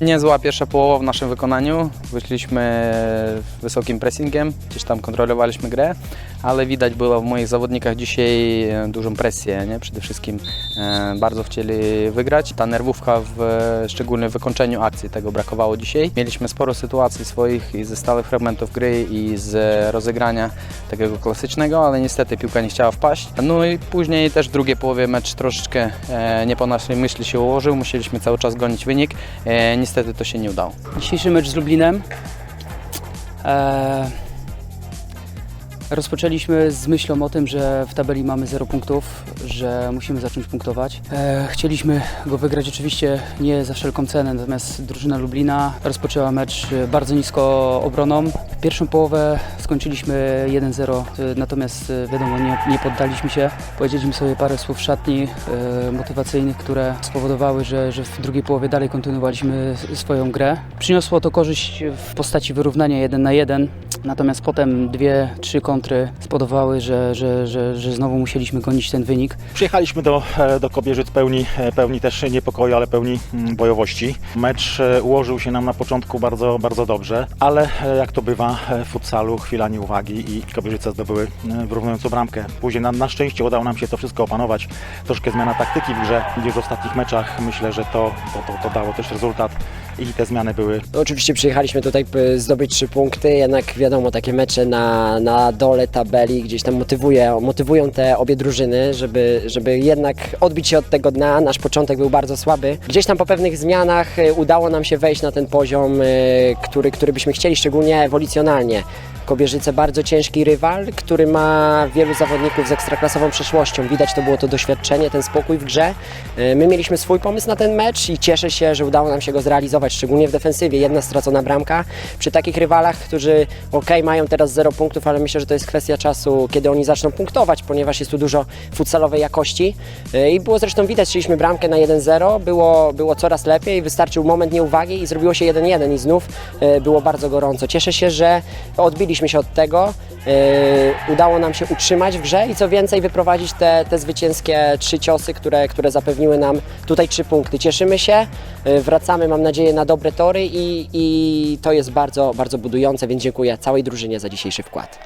Niezła pierwsza połowa w naszym wykonaniu. Wyszliśmy wysokim pressingiem, gdzieś tam kontrolowaliśmy grę, ale widać było w moich zawodnikach dzisiaj e, dużą presję. Nie? Przede wszystkim e, bardzo chcieli wygrać. Ta nerwówka, w, szczególnie w wykończeniu akcji, tego brakowało dzisiaj. Mieliśmy sporo sytuacji swoich i ze stałych fragmentów gry i z rozegrania takiego klasycznego, ale niestety piłka nie chciała wpaść. No i później też w drugiej połowie mecz troszeczkę e, nie po naszej myśli się ułożył. Musieliśmy cały czas gonić wynik. E, niestety to się nie udało. Dzisiejszy mecz z Lublinem. E, rozpoczęliśmy z myślą o tym, że w tabeli mamy 0 punktów, że musimy zacząć punktować. E, chcieliśmy go wygrać oczywiście nie za wszelką cenę, natomiast drużyna Lublina rozpoczęła mecz e, bardzo nisko obroną. Pierwszą połowę skończyliśmy 1-0, e, natomiast e, wiadomo, nie, nie poddaliśmy się. Powiedzieliśmy sobie parę słów szatni e, motywacyjnych, które spowodowały, że, że w drugiej połowie dalej kontynuowaliśmy swoją grę. Przyniosło to korzyść w postaci wyrównania 1 na 1, natomiast potem dwie, trzy kontry spowodowały, że, że, że, że znowu musieliśmy gonić ten wynik. Przyjechaliśmy do, e, do Kobierzyc pełni, e, pełni też niepokoju, ale pełni mm, bojowości. Mecz e, ułożył się nam na początku bardzo, bardzo dobrze, ale jak to bywa e, w futsalu, chwila nieuwagi i Kobierzyce zdobyły e, wyrównującą bramkę. Później na, na szczęście udało nam się to wszystko opanować. Troszkę zmiana taktyki w grze, gdzieś w ostatnich meczach. Myślę, że to, to, to, to dało też rezultat i te zmiany były oczywiście przyjechaliśmy tutaj by zdobyć trzy punkty, jednak wiadomo, takie mecze na, na dole tabeli gdzieś tam motywuje, motywują te obie drużyny, żeby, żeby jednak odbić się od tego dna. Nasz początek był bardzo słaby. Gdzieś tam po pewnych zmianach y, udało nam się wejść na ten poziom, który, który byśmy chcieli, szczególnie emocjonalnie. Kobierzyce bardzo ciężki rywal, który ma wielu zawodników z ekstraklasową przeszłością. Widać to było to doświadczenie, ten spokój w grze. Y, My mieliśmy swój pomysł na ten mecz i cieszę się, że udało nam się go zrealizować, szczególnie w defensywie. Jedna stracona bramka. Przy takich rywalach, którzy ok, mają teraz 0 punktów, ale myślę, że to jest kwestia czasu, kiedy oni zaczną punktować, ponieważ jest tu dużo futsalowej jakości. Y, I było zresztą widać, strzeliśmy bramkę na 1-0, było, było coraz lepiej, wystarczył moment nieuwagi i zrobiło się 1-1 i znów y, było bardzo gorąco. Cieszę się, że odbiliśmy się od tego, y, udało nam się utrzymać w grze i co więcej wyprowadzić te, te zwycięskie trzy ciosy, które, które zapewniły nam tutaj trzy punkty. Cieszymy się, y, wracamy mam nadzieję na dobre tory i, i to jest bardzo, bardzo budujące, więc dziękuję całej drużynie za dzisiejszy wkład.